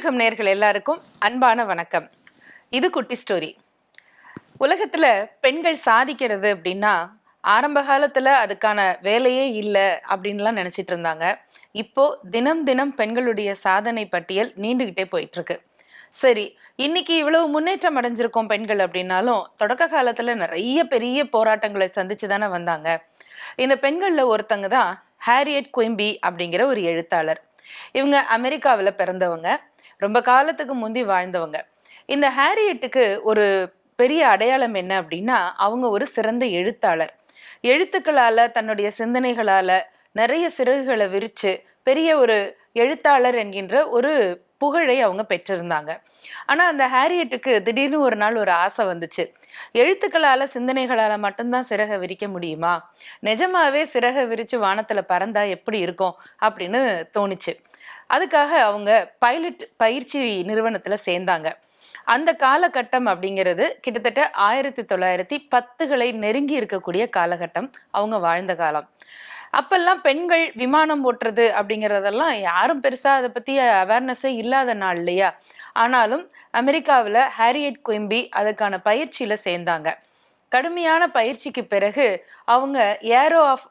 புதுயுகம் நேர்கள் எல்லாருக்கும் அன்பான வணக்கம். இது குட்டி ஸ்டோரி உலகத்துல பெண்கள் சாதிக்கிறது அப்படின்னா ஆரம்ப காலத்துல அதுக்கான வேலையே இல்லை அப்படின்லாம் நினைச்சிட்டு இருந்தாங்க. இப்போ தினம் தினம் பெண்களுடைய சாதனை பட்டியல் நீண்டுகிட்டே போயிட்டு இருக்கு சரி இன்னைக்கு இவ்வளவு முன்னேற்றம் அடைஞ்சிருக்கோம் பெண்கள் அப்படின்னாலும் தொடக்க காலத்துல நிறைய பெரிய போராட்டங்களை சந்திச்சு தானே வந்தாங்க. இந்த பெண்கள்ல ஒருத்தங்க தான் ஹாரியட் குயிம்பி அப்படிங்கிற ஒரு எழுத்தாளர். இவங்க அமெரிக்காவில் பிறந்தவங்க. ரொம்ப காலத்துக்கு முந்தி வாழ்ந்தவங்க. இந்த ஹேரியட்டுக்கு ஒரு பெரிய அடையாளம் என்ன அப்படின்னா அவங்க ஒரு சிறந்த எழுத்தாளர். எழுத்துக்களால் தன்னுடைய சிந்தனைகளால் நிறைய சிறகுகளை விரித்து பெரிய ஒரு எழுத்தாளர் என்கின்ற ஒரு புகழை அவங்க பெற்றிருந்தாங்க. ஆனால் அந்த ஹேரியட்டுக்கு திடீர்னு ஒரு நாள் ஒரு ஆசை வந்துச்சு. எழுத்துக்களால் சிந்தனைகளால் மட்டும்தான் சிறகை விரிக்க முடியுமா? நிஜமாவே சிறகை விரித்து வானத்தில் பறந்தா எப்படி இருக்கும்? அப்படின்னு தோணுச்சு. அதுக்காக அவங்க பைலட் பயிற்சி நிறுவனத்தில் சேர்ந்தாங்க. அந்த காலகட்டம் அப்படிங்கிறது கிட்டத்தட்ட ஆயிரத்தி தொள்ளாயிரத்தி பத்துகளை நெருங்கி இருக்கக்கூடிய காலகட்டம் அவங்க வாழ்ந்த காலம். அப்பெல்லாம் பெண்கள் விமானம் ஓட்டுறது அப்படிங்கிறதெல்லாம் யாரும் பெருசாக அதை பற்றி அவேர்னஸே இல்லாத நாள் இல்லையா? ஆனாலும் அமெரிக்காவில் ஹாரியட் குயிம்பி அதுக்கான பயிற்சியில் சேர்ந்தாங்க. கடுமையான பயிற்சிக்கு பிறகு அவங்க ஏரோ ஆஃப்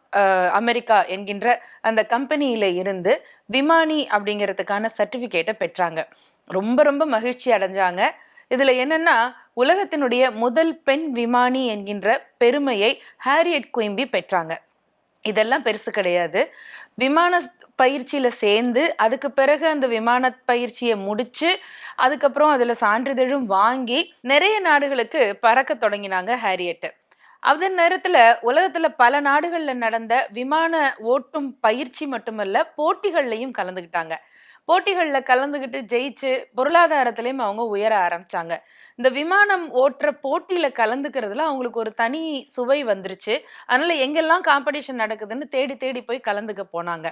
அமெரிக்கா என்கின்ற அந்த கம்பெனியில இருந்து விமானி அப்படிங்கிறதுக்கான சர்டிஃபிகேட்டை பெற்றாங்க. ரொம்ப ரொம்ப மகிழ்ச்சி அடைஞ்சாங்க. இதுல என்னன்னா உலகத்தினுடைய முதல் பெண் விமானி என்கின்ற பெருமையை ஹாரியட் குயிம்பி பெற்றாங்க. இதெல்லாம் பெருசு கிடையாது. விமான பயிற்சியில் சேர்ந்து அதுக்கு பிறகு அந்த விமான பயிற்சியை முடித்து அதுக்கப்புறம் அதில் சான்றிதழும் வாங்கி நிறைய நாடுகளுக்கு பறக்க தொடங்கினாங்க ஹேரியட்டு அதே நேரத்தில் உலகத்தில் பல நாடுகளில் நடந்த விமான ஓட்டும் பயிற்சி மட்டுமல்ல போட்டிகள்லையும் கலந்துக்கிட்டாங்க போட்டிகளில் கலந்துக்கிட்டு ஜெயிச்சு பொருளாதாரத்திலையும் அவங்க உயர ஆரம்பித்தாங்க இந்த விமானம் ஓட்டுற போட்டியில் கலந்துக்கிறதுல அவங்களுக்கு ஒரு தனி சுவை வந்துருச்சு. அதனால் எங்கெல்லாம் காம்படிஷன் நடக்குதுன்னு தேடி தேடி போய் கலந்துக்க போனாங்க.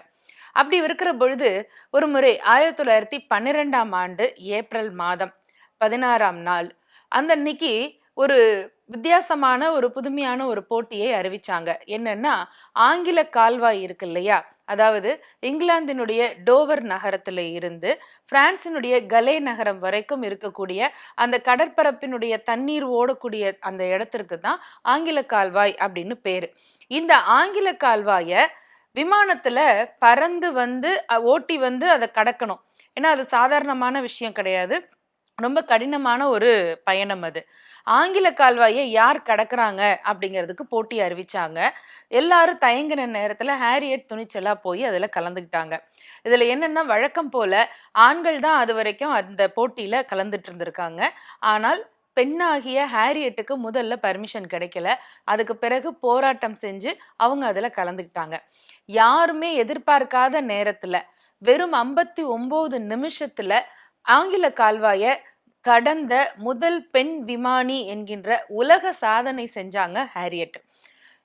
அப்படி இருக்கிற பொழுது ஒரு முறை ஆயிரத்தி தொள்ளாயிரத்தி பன்னிரெண்டாம் ஆண்டு ஏப்ரல் மாதம் பதினாறாம் நாள் அந்த அன்னைக்கு ஒரு வித்தியாசமான ஒரு புதுமையான ஒரு போட்டியை அறிவிச்சாங்க. என்னன்னா ஆங்கில கால்வாய் இருக்கு இல்லையா? அதாவது இங்கிலாந்தினுடைய டோவர் நகரத்தில் இருந்து பிரான்சினுடைய கலே நகரம் வரைக்கும் இருக்கக்கூடிய அந்த கடற்பரப்பினுடைய தண்ணீர் ஓடக்கூடிய அந்த இடத்திற்கு தான் ஆங்கில கால்வாய் அப்படின்னு பேர். இந்த ஆங்கில கால்வாயை விமானத்தில் பறந்து வந்து ஓட்டி வந்து அதை கடக்கணும். ஏன்னா அது சாதாரணமான விஷயம் கிடையாது. ரொம்ப கடினமான ஒரு பயணம் அது. ஆங்கில கால்வாயை யார் கடக்கிறாங்க அப்படிங்கிறதுக்கு போட்டி அறிவிச்சாங்க. எல்லாரும் தயங்கின நேரத்தில் ஹேரியட் துணிச்சலாக போய் அதில் கலந்துக்கிட்டாங்க. இதில் என்னென்னா வழக்கம் போல ஆண்கள் தான் அது வரைக்கும் அந்த போட்டியில் கலந்துட்டு இருந்திருக்காங்க. ஆனால் பெண்ணாகிய ஹேரியட்டுக்கு முதல்ல பர்மிஷன் கிடைக்கல. அதுக்கு பிறகு போராட்டம் செஞ்சு அவங்க அதில் கலந்துக்கிட்டாங்க. யாருமே எதிர்பார்க்காத நேரத்தில் வெறும் ஐம்பத்தி ஒம்பது நிமிஷத்தில் ஆங்கில கால்வாயை கடந்த முதல் பெண் விமானி என்கின்ற உலக சாதனை செஞ்சாங்க ஹாரியட்.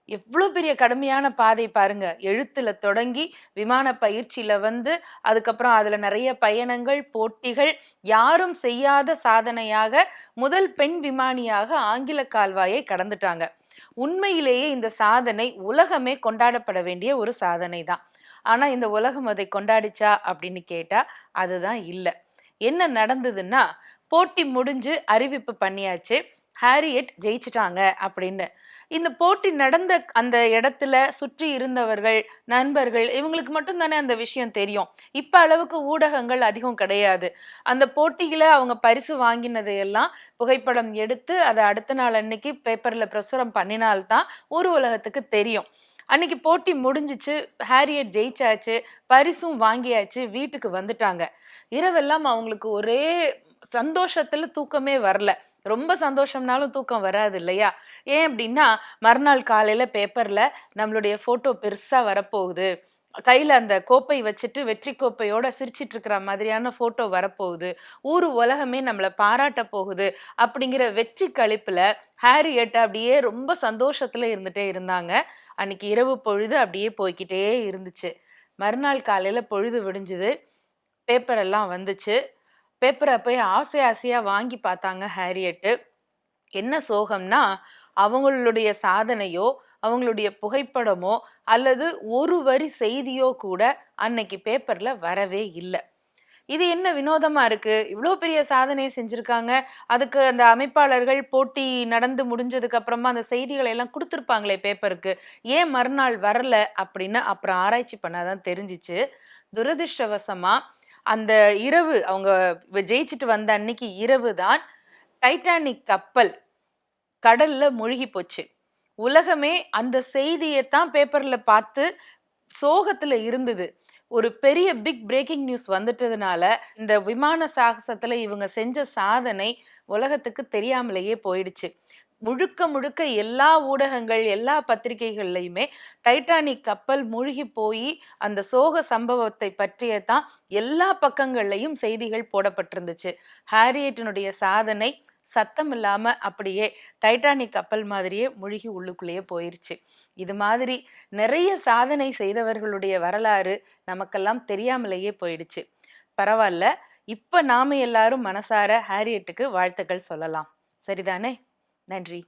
எவ்வளோ பெரிய கடுமையான பாதை பாருங்க. எழுத்துல தொடங்கி விமான பயிற்சியில வந்து அதுக்கப்புறம் அதுல நிறைய பயணங்கள் போட்டிகள் யாரும் செய்யாத சாதனையாக முதல் பெண் விமானியாக ஆங்கில கால்வாயை கடந்துட்டாங்க. உண்மையிலேயே இந்த சாதனை உலகமே கொண்டாடப்பட வேண்டிய ஒரு சாதனை தான் ஆனா இந்த உலகம் அதை கொண்டாடிச்சா அப்படின்னு கேட்டா அதுதான் இல்லை. என்ன நடந்ததுன்னா போட்டி முடிஞ்சு அறிவிப்பு பண்ணியாச்சு. ஹாரியட் ஜெயிச்சிட்டாங்க அப்படின்னு. இந்த போட்டி நடந்த அந்த இடத்துல சுற்றி இருந்தவர்கள் நண்பர்கள் இவங்களுக்கு மட்டும் தானே அந்த விஷயம் தெரியும். இப்போ அளவுக்கு ஊடகங்கள் அதிகம் கிடையாது. அந்த போட்டியில் அவங்க பரிசு வாங்கினதையெல்லாம் புகைப்படம் எடுத்து அதை அடுத்த நாள் அன்னைக்கு பேப்பரில் பிரசுரம் பண்ணினால்தான் ஒரு உலகத்துக்கு தெரியும். அன்னைக்கு போட்டி முடிஞ்சிச்சு ஹாரியட் ஜெயிச்சாச்சு பரிசும் வாங்கியாச்சு வீட்டுக்கு வந்துட்டாங்க. இரவெல்லாம் அவங்களுக்கு ஒரே சந்தோஷத்துல தூக்கமே வரல. ரொம்ப சந்தோஷம்னாலும் தூக்கம் வராது இல்லையா? ஏன் அப்படின்னா மறுநாள் காலையில பேப்பர்ல நம்மளுடைய போட்டோ பெருசா வரப்போகுது. கையில் அந்த கோப்பை வச்சுட்டு வெற்றி கோப்பையோட சிரிச்சிட்டு இருக்கிற மாதிரியான ஃபோட்டோ வரப்போகுது. ஊர் உலகமே நம்மளை பாராட்ட போகுது அப்படிங்கிற வெற்றி கழிப்பில் ஹேரியட் அப்படியே ரொம்ப சந்தோஷத்தில் இருந்துகிட்டே இருந்தாங்க. அன்னைக்கு இரவு பொழுது அப்படியே போய்க்கிட்டே இருந்துச்சு. மறுநாள் காலையில் பொழுது விடிஞ்சுது. பேப்பர் எல்லாம் வந்துச்சு. பேப்பரை போய் ஆசை ஆசையாக வாங்கி பார்த்தாங்க ஹேரியட்டு. என்ன சோகம்னா அவங்களுடைய சாதனையோ அவங்களுடைய புகைப்படமோ அல்லது ஒரு வரி செய்தியோ கூட அன்னைக்கு பேப்பர்ல வரவே இல்லை. இது என்ன வினோதமா இருக்கு? இவ்வளோ பெரிய சாதனையை செஞ்சுருக்காங்க. அதுக்கு அந்த அமைப்பாளர்கள் போட்டி நடந்து முடிஞ்சதுக்கு அப்புறமா அந்த செய்திகளை எல்லாம் கொடுத்துருப்பாங்களே பேப்பருக்கு ஏன் மறுநாள் வரல அப்படின்னு அப்புறம் ஆராய்ச்சி பண்ணாதான் தெரிஞ்சிச்சு. துரதிர்ஷ்டவசமா அந்த இரவு அவங்க ஜெயிச்சுட்டு வந்த அன்னைக்கு இரவு தான் டைட்டானிக் கப்பல் கடல்ல மூழ்கி போச்சு. உலகமே அந்த செய்தியை தான் பேப்பரில் பார்த்து சோகத்தில் இருந்தது. ஒரு பெரிய பிக் பிரேக்கிங் நியூஸ் வந்துட்டதுனால இந்த விமான சாகசத்தில் இவங்க செஞ்ச சாதனை உலகத்துக்கு தெரியாமலேயே போயிடுச்சு. முழுக்க முழுக்க எல்லா ஊடகங்கள் எல்லா பத்திரிகைகள்லையுமே டைட்டானிக் கப்பல் மூழ்கி போய் அந்த சோக சம்பவத்தை பற்றிய தான் எல்லா பக்கங்கள்லையும் செய்திகள் போடப்பட்டிருந்துச்சு. ஹாரியட்டினுடைய சாதனை சத்தம் இல்லாமல் அப்படியே டைட்டானிக் கப்பல் மாதிரியே முழுகி உள்ளுக்குள்ளேயே போயிடுச்சு இது மாதிரி நிறைய சாதனை செய்தவர்களுடைய வரலாறு நமக்கெல்லாம் தெரியாமலேயே போயிடுச்சு. பரவாயில்ல. இப்போ நாம எல்லாரும் மனசார ஹாரியட்டுக்கு வாழ்த்துக்கள் சொல்லலாம். சரிதானே? நன்றி.